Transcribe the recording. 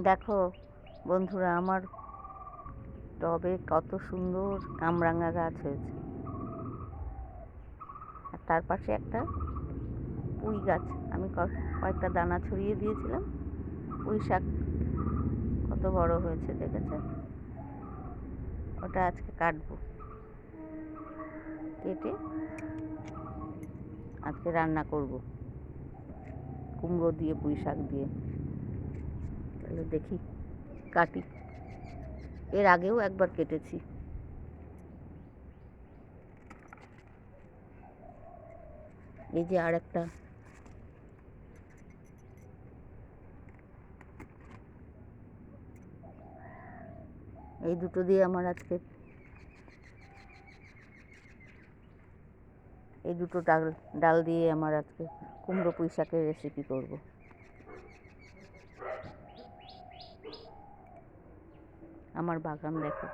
দেখো বন্ধুরা, আমার টবে কত সুন্দর কামরাঙা গাছ হয়েছে। আর তার পাশে একটা পুঁই গাছ। আমি কয়েকটা দানা ছড়িয়ে দিয়েছিলাম। পুঁই শাক কত বড় হয়েছে, দেখেছ? ওটা আজকে কাটবো। কেটে আজকে রান্না করব। কুমড়ো দিয়ে পুঁই শাক দিয়ে। তাহলে দেখি কাটি এর আগেও একবার কেটেছি। এই যে আর একটা। এই দুটো দিয়ে আমার আজকে। এই দুটো ডাল ডাল দিয়ে আমার আজকে কুমড়ো পুঁই শাকের রেসিপি করব। আমার বাগান দেখো।